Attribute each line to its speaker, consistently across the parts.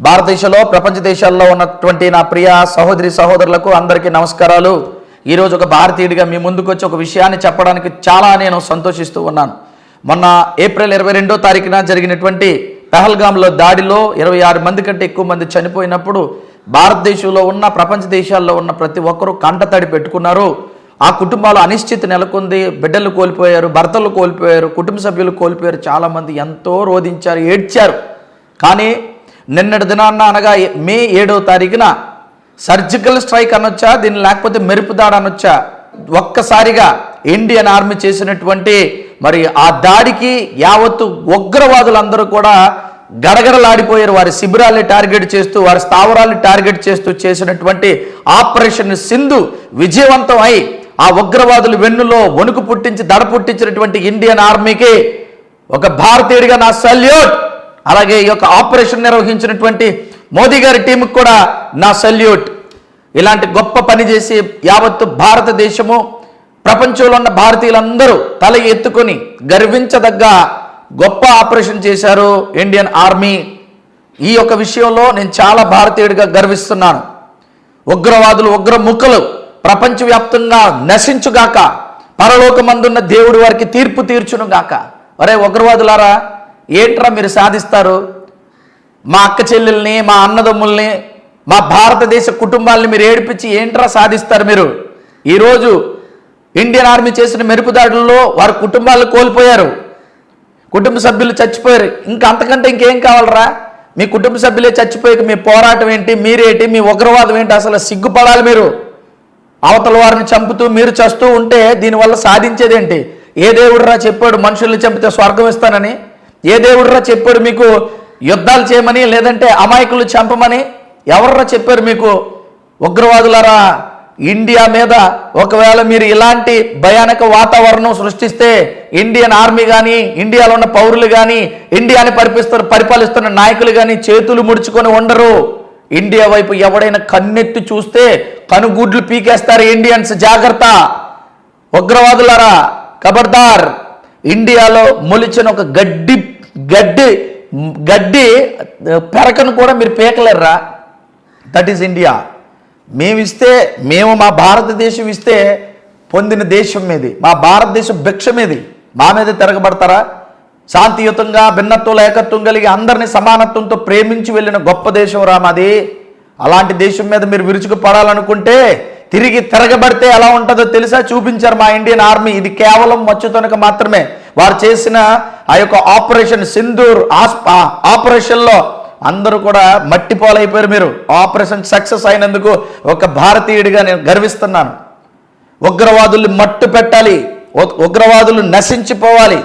Speaker 1: భారతదేశంలో ప్రపంచ దేశాల్లో ఉన్నటువంటి నా ప్రియ సహోదరి సహోదరులకు అందరికీ నమస్కారాలు. ఈరోజు ఒక భారతీయుడిగా మీ ముందుకు వచ్చి ఒక విషయాన్ని చెప్పడానికి చాలా నేను సంతోషిస్తూ ఉన్నాను. మొన్న ఏప్రిల్ ఇరవై రెండో తారీఖున జరిగినటువంటి పెహల్గాంలో దాడిలో ఇరవై ఆరు మంది కంటే ఎక్కువ మంది చనిపోయినప్పుడు భారతదేశంలో ఉన్న ప్రపంచ దేశాల్లో ఉన్న ప్రతి ఒక్కరూ కంటతడి పెట్టుకున్నారు. ఆ కుటుంబాలు అనిశ్చితి నెలకొంది బిడ్డలు కోల్పోయారు భర్తలు కోల్పోయారు కుటుంబ సభ్యులు కోల్పోయారు చాలామంది ఎంతో రోధించారు ఏడ్చారు. కానీ నిన్నటి దినాన్న అనగా మే ఏడవ తారీఖున సర్జికల్ స్ట్రైక్ అనొచ్చా దీన్ని లేకపోతే మెరుపు దాడి అనొచ్చా? ఒక్కసారిగా ఇండియన్ ఆర్మీ చేసినటువంటి మరి ఆ దాడికి యావత్తు ఉగ్రవాదులందరూ కూడా గడగడలాడిపోయారు. వారి శిబిరాల్ని టార్గెట్ చేస్తూ వారి స్థావరాల్ని టార్గెట్ చేస్తూ చేసినటువంటి ఆపరేషన్ సింధు విజయవంతం అయి ఆ ఉగ్రవాదులు వెన్నులో వణుకు పుట్టించి దడ పుట్టించినటువంటి ఇండియన్ ఆర్మీకి ఒక భారతీయుడిగా నా సల్యూట్! అలాగే ఈ యొక్క ఆపరేషన్ నిర్వహించినటువంటి మోదీ గారి టీంకి కూడా నా సల్యూట్ ఇలాంటి గొప్ప పని చేసి యావత్తు భారతదేశము ప్రపంచంలో ఉన్న భారతీయులందరూ తల ఎత్తుకొని గర్వించదగ్గ గొప్ప ఆపరేషన్ చేశారు ఇండియన్ ఆర్మీ. ఈ యొక్క విషయంలో నేను చాలా భారతీయుడిగా గర్విస్తున్నాను. ఉగ్రవాదులు ఉగ్రముఖలు ప్రపంచవ్యాప్తంగా నశించుగాక పరలోకమందున్న దేవుడు వారికి తీర్పు తీర్చునుగాక. అరే ఉగ్రవాదులారా ఏంట్రా మీరు సాధిస్తారు? మా అక్క చెల్లెల్ని మా అన్నదమ్ముల్ని మా భారతదేశ కుటుంబాలని మీరు ఏడిపించి ఏంట్రా సాధిస్తారు మీరు? ఈరోజు ఇండియన్ ఆర్మీ చేసిన మెరుపుదాడుల్లో వారి కుటుంబాలు కోల్పోయారు. కుటుంబ సభ్యులు చచ్చిపోయారు. ఇంకా అంతకంటే ఇంకేం కావాలరా? మీ కుటుంబ సభ్యులే చచ్చిపోయాక మీ పోరాటం ఏంటి మీరేంటి మీ ఉగ్రవాదం ఏంటి అసలు సిగ్గుపడాలి మీరు? అవతల వారిని చంపుతూ మీరు చస్తూ ఉంటే దీనివల్ల సాధించేదేంటి? ఏ దేవుడురా చెప్పాడు మనుషుల్ని చంపితే స్వర్గం ఇస్తానని? ఏ దేవుడురా చెప్పాడు మీకు? యుద్ధాలు చేయమని లేదంటే అమాయకులు చంపమని? ఎవర్రా చెప్పారు మీకు? ఉగ్రవాదులారా ఇండియా మీద ఒకవేళ మీరు ఇలాంటి భయానక వాతావరణం సృష్టిస్తే ఇండియన్ ఆర్మీ కానీ ఇండియాలో ఉన్న పౌరులు కానీ ఇండియాని పరిపిస్తున్న పరిపాలిస్తున్న నాయకులు కానీ చేతులు ముడుచుకొని ఉండరు. ఇండియా వైపు ఎవడైనా కన్నెత్తి చూస్తే కనుగుడ్లు పీకేస్తారు ఇండియన్స్. జాగ్రత్త. ఉగ్రవాదులారా ఖబర్దార్ ఇండియాలో మొలిచిన ఒక గడ్డి గడ్డి గడ్డి పెరకను కూడా మీరు పీకలేర్రా. దట్ ఈస్ ఇండియా మేమిస్తే మేము మా భారతదేశం ఇస్తే పొందిన దేశం మీది. మా భారతదేశం భిక్ష మీది. మా మీద తిరగబడతారా? శాంతియుతంగా భిన్నత్వం ఏకత్వం కలిగి అందరినీ సమానత్వంతో ప్రేమించి వెళ్ళిన గొప్ప దేశం రా మాది. అలాంటి దేశం మీద మీరు విరుచుకు పడాలనుకుంటే తిరిగి తిరగబడితే ఎలా ఉంటుందో తెలుసా? చూపించారు మా ఇండియన్ ఆర్మీ. ఇది కేవలం మచ్చుతనక మాత్రమే. వారు చేసిన ఆ యొక్క ఆపరేషన్ సింధూర్ ఆపరేషన్లో అందరూ కూడా మట్టి పాలైపోయారు మీరు. ఆపరేషన్ సక్సెస్ అయినందుకు ఒక భారతీయుడిగా నేను గర్విస్తున్నాను. ఉగ్రవాదుల్ని మట్టు పెట్టాలి. ఉగ్రవాదులు నశించిపోవాలి.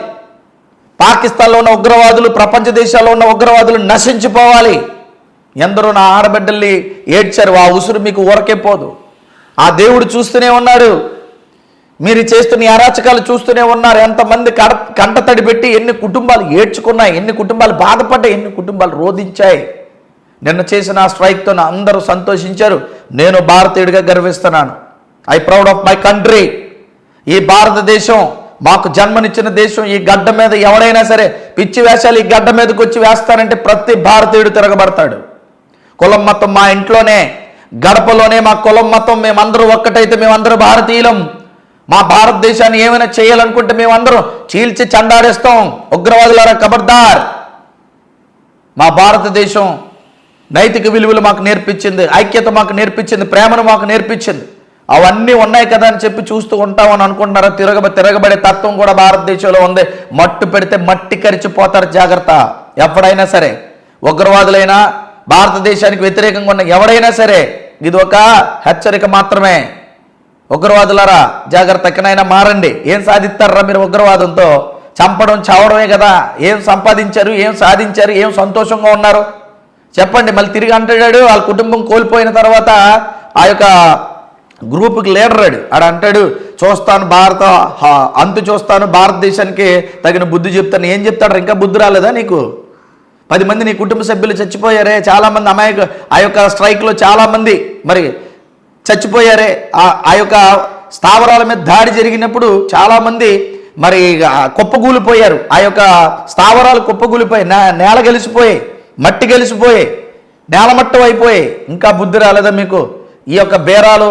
Speaker 1: పాకిస్తాన్లో ఉన్న ఉగ్రవాదులు ప్రపంచ దేశాల్లో ఉన్న ఉగ్రవాదులు నశించిపోవాలి. ఎందరో నా ఆడబిడ్డల్ని ఏడ్చారు. ఆ ఉసురు మీకు ఊరకే పోదు. ఆ దేవుడు చూస్తూనే ఉన్నాడు. మీరు చేస్తున్న అరాచకాలు చూస్తూనే ఉన్నారు. ఎంతమంది కడ కంటతడి పెట్టి ఎన్ని కుటుంబాలు ఏడ్చుకున్నాయి ఎన్ని కుటుంబాలు బాధపడ్డాయి ఎన్ని కుటుంబాలు రోధించాయి. నిన్న చేసిన ఆ స్ట్రైక్తో అందరూ సంతోషించారు. నేను భారతీయుడిగా గర్విస్తున్నాను. I proud of my country. ఈ భారతదేశం మాకు జన్మనిచ్చిన దేశం. ఈ గడ్డ మీద ఎవడైనా సరే పిచ్చి వేషాలు ఈ గడ్డ మీదకి వచ్చి వేస్తానంటే ప్రతి భారతీయుడు తిరగబడతాడు. కులం మతం మా ఇంట్లోనే గడపలోనే మా కులం మతం. మేమందరూ ఒక్కటైతే మేమందరూ భారతీయులం. మా భారతదేశాన్ని ఏమైనా చేయాలనుకుంటే మేమందరం చీల్చి చండాడేస్తాం ఉగ్రవాదులారా కబర్దార్ మా భారతదేశం నైతిక విలువలు మాకు నేర్పించింది ఐక్యత మాకు నేర్పించింది ప్రేమను మాకు నేర్పించింది. అవన్నీ ఉన్నాయి కదా అని చెప్పి చూస్తూ ఉంటామని అనుకుంటున్నారా? తిరగ తిరగబడే తత్వం కూడా భారతదేశంలో ఉంది. మట్టు పెడితే మట్టి కరిచిపోతారు జాగ్రత్త. ఎప్పుడైనా సరే ఉగ్రవాదులైనా భారతదేశానికి వ్యతిరేకంగా ఉన్న ఎవడైనా సరే ఇది ఒక హెచ్చరిక మాత్రమే. ఉగ్రవాదులారా జాగ్రత్త ఎక్కడైనా మారండి. ఏం సాధిస్తారా మీరు ఉగ్రవాదంతో? చంపడం చావడమే కదా. ఏం సంపాదించారు ఏం సాధించారు ఏం సంతోషంగా ఉన్నారు? చెప్పండి మళ్ళీ తిరిగి అంటాడు వాళ్ళ కుటుంబం కోల్పోయిన తర్వాత ఆ యొక్క గ్రూప్కి లీడర్ ఆడు ఆడ అంటాడు చూస్తాను భారత అంతు చూస్తాను భారతదేశానికి తగిన బుద్ధి చెప్తాను. ఏం చెప్తాడు? ఇంకా బుద్ధి రాలేదా నీకు? పది మంది నీ కుటుంబ సభ్యులు చచ్చిపోయారే. చాలామంది అమాయక ఆ యొక్క స్ట్రైక్లో చాలామంది మరి చచ్చిపోయారే. ఆ ఆ యొక్క స్థావరాల మీద దాడి జరిగినప్పుడు చాలామంది మరి కుప్పగూలిపోయారు. ఆ యొక్క స్థావరాలు కుప్పగూలిపోయి నేల గెలిసిపోయాయి మట్టి గెలిసిపోయాయి నేలమట్టం అయిపోయి ఇంకా బుద్ధి రాలేదా మీకు? ఈ యొక్క బేరాలు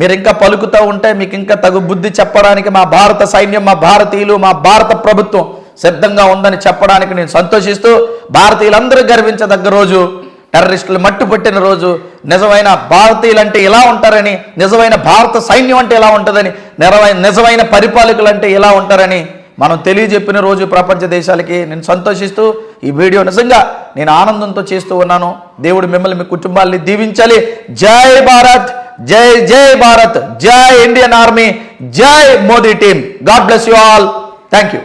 Speaker 1: మీరు ఇంకా పలుకుతూ ఉంటే మీకు ఇంకా తగు బుద్ధి చెప్పడానికి మా భారత సైన్యం మా భారతీయులు మా భారత ప్రభుత్వం సిద్ధంగా ఉందని చెప్పడానికి నేను సంతోషిస్తూ భారతీయులందరూ గర్వించదగ్గ రోజు టెర్రరిస్టులు మట్టుపట్టిన రోజు నిజమైన భారతీయులు అంటే ఇలా ఉంటారని నిజమైన భారత సైన్యం అంటే ఇలా ఉంటుందని నిజమైన నిజమైన పరిపాలకులు అంటే ఇలా ఉంటారని మనం తెలియజెప్పిన రోజు ప్రపంచ దేశాలకి నేను సంతోషిస్తూ ఈ వీడియో నిజంగా నేను ఆనందంతో చేస్తూ ఉన్నాను. దేవుడు మిమ్మల్ని మీ కుటుంబాల్ని దీవించాలి. జై భారత్ జై జై భారత్ జై ఇండియన్ ఆర్మీ జై Modi team. God bless you all. Thank you